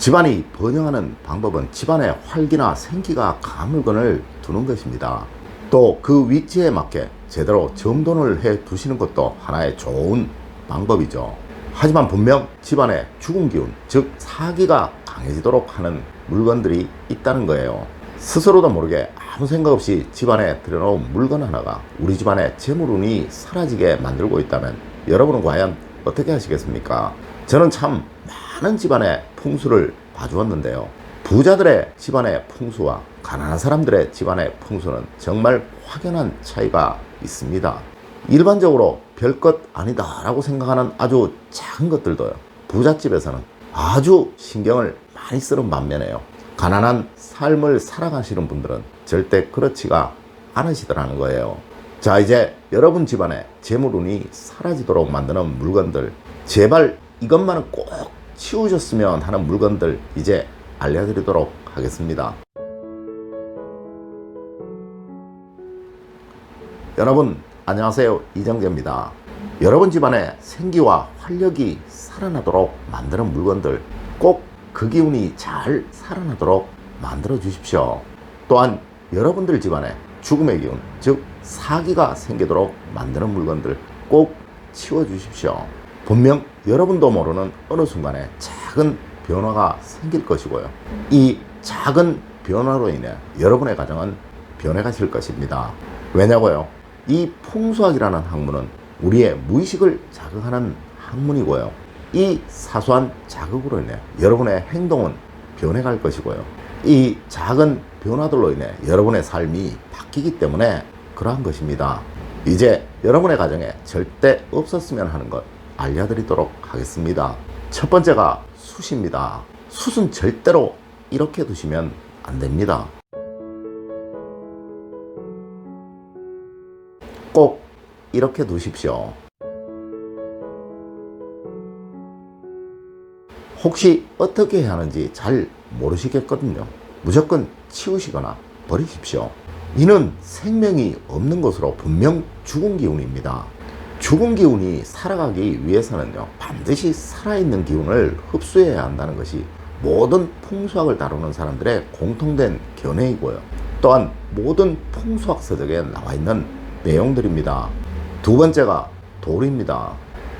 집안이 번영하는 방법은 집안에 활기나 생기가 강한 물건을 두는 것입니다. 또 그 위치에 맞게 제대로 정돈을 해 두시는 것도 하나의 좋은 방법이죠. 하지만 분명 집안에 죽은 기운, 즉 사기가 강해지도록 하는 물건들이 있다는 거예요. 스스로도 모르게 아무 생각 없이 집안에 들여놓은 물건 하나가 우리 집안의 재물운이 사라지게 만들고 있다면 여러분은 과연 어떻게 하시겠습니까? 저는 참 많은 집안의 풍수를 봐주었는데요. 부자들의 집안의 풍수와 가난한 사람들의 집안의 풍수는 정말 확연한 차이가 있습니다. 일반적으로 별것 아니다라고 생각하는 아주 작은 것들도요. 부잣집에서는 아주 신경을 많이 쓰는 반면에요. 가난한 삶을 살아가시는 분들은 절대 그렇지가 않으시더라는 거예요. 자, 이제 여러분 집안에 재물운이 사라지도록 만드는 물건들, 제발 이것만은 꼭 치우셨으면 하는 물건들 이제 알려드리도록 하겠습니다. 여러분 안녕하세요 이정재입니다. 여러분 집안에 생기와 활력이 살아나도록 만드는 물건들 꼭 그 기운이 잘 살아나도록 만들어 주십시오. 또한 여러분들 집안에 죽음의 기운 즉 사기가 생기도록 만드는 물건들 꼭 치워 주십시오. 분명 여러분도 모르는 어느 순간에 작은 변화가 생길 것이고요. 이 작은 변화로 인해 여러분의 가정은 변해가실 것입니다. 왜냐고요? 이 풍수학이라는 학문은 우리의 무의식을 자극하는 학문이고요. 이 사소한 자극으로 인해 여러분의 행동은 변해갈 것이고요. 이 작은 변화들로 인해 여러분의 삶이 바뀌기 때문에 그러한 것입니다. 이제 여러분의 가정에 절대 없었으면 하는 것 알려드리도록 하겠습니다. 첫 번째가 숯입니다. 숯은 절대로 이렇게 두시면 안 됩니다. 꼭 이렇게 두십시오. 혹시 어떻게 해야 하는지 잘 모르시겠거든요. 무조건 치우시거나 버리십시오. 이는 생명이 없는 것으로 분명 죽은 기운입니다. 죽은 기운이 살아가기 위해서는요, 반드시 살아있는 기운을 흡수해야 한다는 것이 모든 풍수학을 다루는 사람들의 공통된 견해이고요. 또한 모든 풍수학 서적에 나와 있는 내용들입니다. 두 번째가 돌입니다.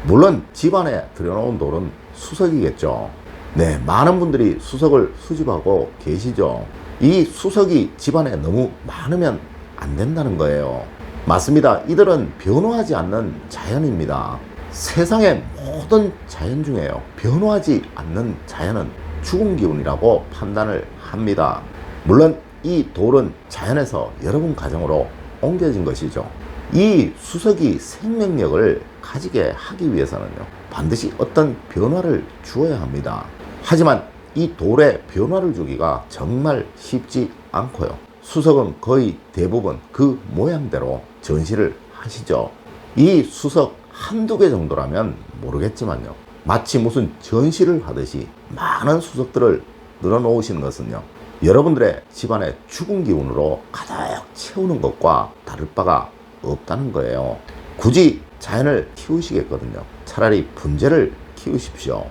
물론 집안에 들여놓은 돌은 수석이겠죠. 네, 많은 분들이 수석을 수집하고 계시죠. 이 수석이 집안에 너무 많으면 안 된다는 거예요. 맞습니다. 이들은 변화하지 않는 자연입니다. 세상의 모든 자연 중에요. 변화하지 않는 자연은 죽은 기운이라고 판단을 합니다. 물론 이 돌은 자연에서 여러분 가정으로 옮겨진 것이죠. 이 수석이 생명력을 가지게 하기 위해서는요, 반드시 어떤 변화를 주어야 합니다. 하지만 이 돌에 변화를 주기가 정말 쉽지 않고요. 수석은 거의 대부분 그 모양대로 전시를 하시죠. 이 수석 한두 개 정도라면 모르겠지만요. 마치 무슨 전시를 하듯이 많은 수석들을 늘어놓으시는 것은요. 여러분들의 집안의 죽은 기운으로 가득 채우는 것과 다를 바가 없다는 거예요. 굳이 자연을 키우시겠거든요. 차라리 분재를 키우십시오.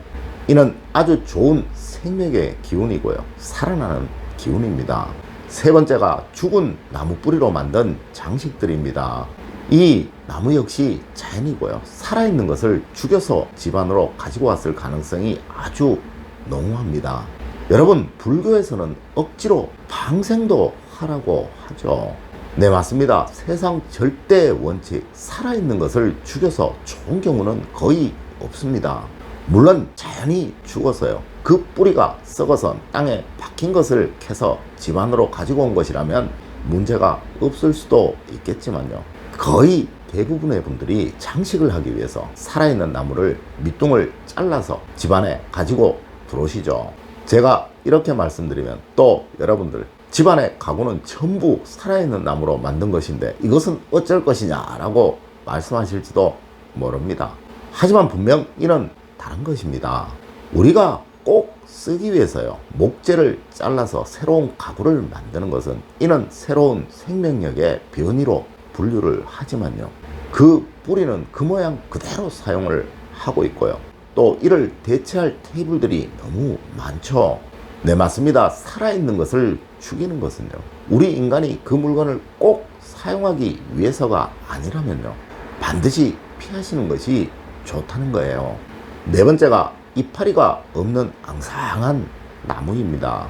이는 아주 좋은 생명의 기운이고요. 살아나는 기운입니다. 세 번째가 죽은 나무 뿌리로 만든 장식들입니다. 이 나무 역시 자연이고요. 살아있는 것을 죽여서 집안으로 가지고 왔을 가능성이 아주 농후합니다. 여러분, 불교에서는 억지로 방생도 하라고 하죠. 네, 맞습니다. 세상 절대 원칙, 살아있는 것을 죽여서 좋은 경우는 거의 없습니다. 물론 자연이 죽어서요. 그 뿌리가 썩어서 땅에 박힌 것을 캐서 집안으로 가지고 온 것이라면 문제가 없을 수도 있겠지만요. 거의 대부분의 분들이 장식을 하기 위해서 살아있는 나무를 밑둥을 잘라서 집안에 가지고 들어오시죠. 제가 이렇게 말씀드리면 또 여러분들 집안의 가구는 전부 살아있는 나무로 만든 것인데 이것은 어쩔 것이냐라고 말씀하실지도 모릅니다. 하지만 분명 이는 다른 것입니다. 우리가 꼭 쓰기 위해서요. 목재를 잘라서 새로운 가구를 만드는 것은 이는 새로운 생명력의 변이로 분류를 하지만요. 그 뿌리는 그 모양 그대로 사용을 하고 있고요. 또 이를 대체할 테이블들이 너무 많죠. 네, 맞습니다. 살아있는 것을 죽이는 것은요. 우리 인간이 그 물건을 꼭 사용하기 위해서가 아니라면요. 반드시 피하시는 것이 좋다는 거예요. 네 번째가 이파리가 없는 앙상한 나무입니다.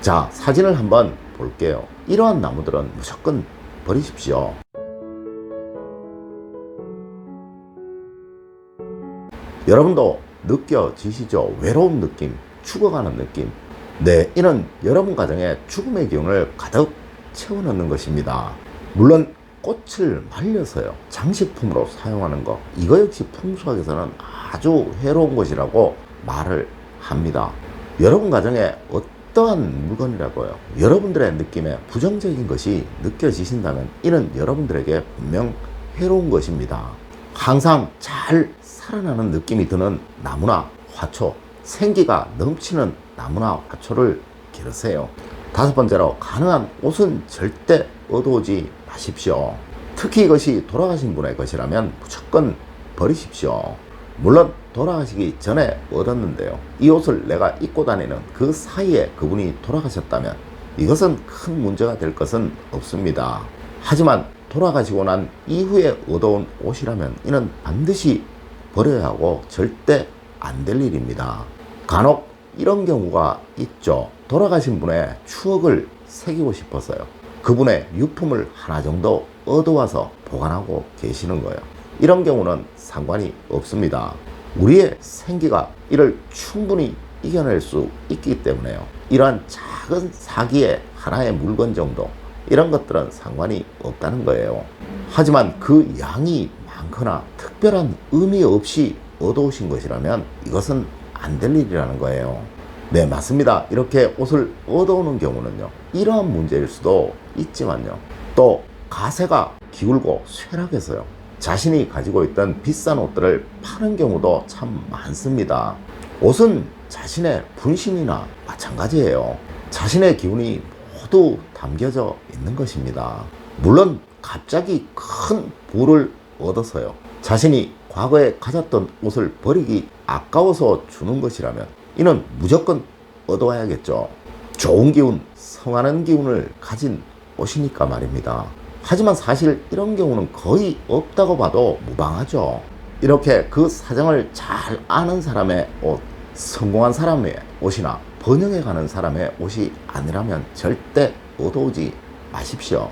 자, 사진을 한번 볼게요. 이러한 나무들은 무조건 버리십시오. 여러분도 느껴지시죠? 외로운 느낌, 죽어가는 느낌. 네, 이는 여러분 가정에 죽음의 기운을 가득 채워넣는 것입니다. 물론 꽃을 말려서요, 장식품으로 사용하는 것, 이거 역시 풍수학에서는 아주 해로운 것이라고 말을 합니다. 여러분 가정에 어떠한 물건이라고요, 여러분들의 느낌에 부정적인 것이 느껴지신다면 이는 여러분들에게 분명 해로운 것입니다. 항상 잘 살아나는 느낌이 드는 나무나 화초, 생기가 넘치는 나무나 화초를 기르세요. 다섯 번째로 가능한 옷은 절대 얻어오지 마십시오. 특히 이것이 돌아가신 분의 것이라면 무조건 버리십시오. 물론 돌아가시기 전에 얻었는데요. 이 옷을 내가 입고 다니는 그 사이에 그분이 돌아가셨다면 이것은 큰 문제가 될 것은 없습니다. 하지만 돌아가시고 난 이후에 얻어온 옷이라면 이는 반드시 버려야 하고 절대 안 될 일입니다. 간혹 이런 경우가 있죠. 돌아가신 분의 추억을 새기고 싶어서요. 그분의 유품을 하나 정도 얻어와서 보관하고 계시는 거예요. 이런 경우는 상관이 없습니다. 우리의 생기가 이를 충분히 이겨낼 수 있기 때문에요. 이러한 작은 사기의 하나의 물건 정도 이런 것들은 상관이 없다는 거예요. 하지만 그 양이 많거나 특별한 의미 없이 얻어오신 것이라면 이것은 안 될 일이라는 거예요. 네, 맞습니다. 이렇게 옷을 얻어오는 경우는요, 이러한 문제일 수도 있지만요, 또 가세가 기울고 쇠락해서요, 자신이 가지고 있던 비싼 옷들을 파는 경우도 참 많습니다. 옷은 자신의 분신이나 마찬가지예요. 자신의 기운이 모두 담겨져 있는 것입니다. 물론 갑자기 큰 부를 얻어서요. 자신이 과거에 가졌던 옷을 버리기 아까워서 주는 것이라면 이는 무조건 얻어와야겠죠. 좋은 기운, 성하는 기운을 가진 옷이니까 말입니다. 하지만 사실 이런 경우는 거의 없다고 봐도 무방하죠. 이렇게 그 사정을 잘 아는 사람의 옷, 성공한 사람의 옷이나 번영해 가는 사람의 옷이 아니라면 절대 얻어오지 마십시오.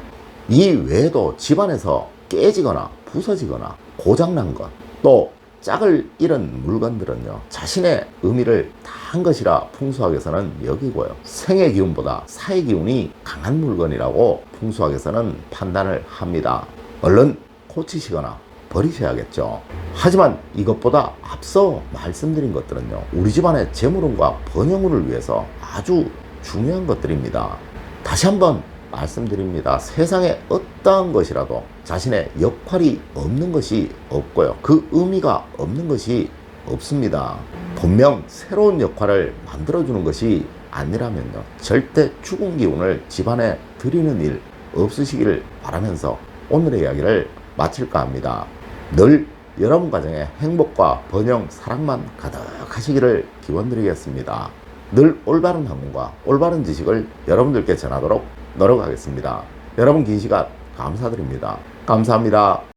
이 외에도 집안에서 깨지거나 부서지거나 고장난 것, 또 짝을 잃은 물건들은요, 자신의 의미를 다한 것이라 풍수학에서는 여기고요. 생의 기운보다 사의 기운이 강한 물건이라고 풍수학에서는 판단을 합니다. 얼른 고치시거나 버리셔야겠죠. 하지만 이것보다 앞서 말씀드린 것들은요, 우리 집안의 재물운과 번영운을 위해서 아주 중요한 것들입니다. 다시 한번 말씀드립니다. 세상에 어떠한 것이라도 자신의 역할이 없는 것이 없고요. 그 의미가 없는 것이 없습니다. 분명 새로운 역할을 만들어주는 것이 아니라면요. 절대 죽은 기운을 집안에 드리는 일 없으시기를 바라면서 오늘의 이야기를 마칠까 합니다. 늘 여러분 가정에 행복과 번영, 사랑만 가득하시기를 기원드리겠습니다. 늘 올바른 학문과 올바른 지식을 여러분들께 전하도록 노력하겠습니다. 여러분 긴 시간 감사드립니다. 감사합니다.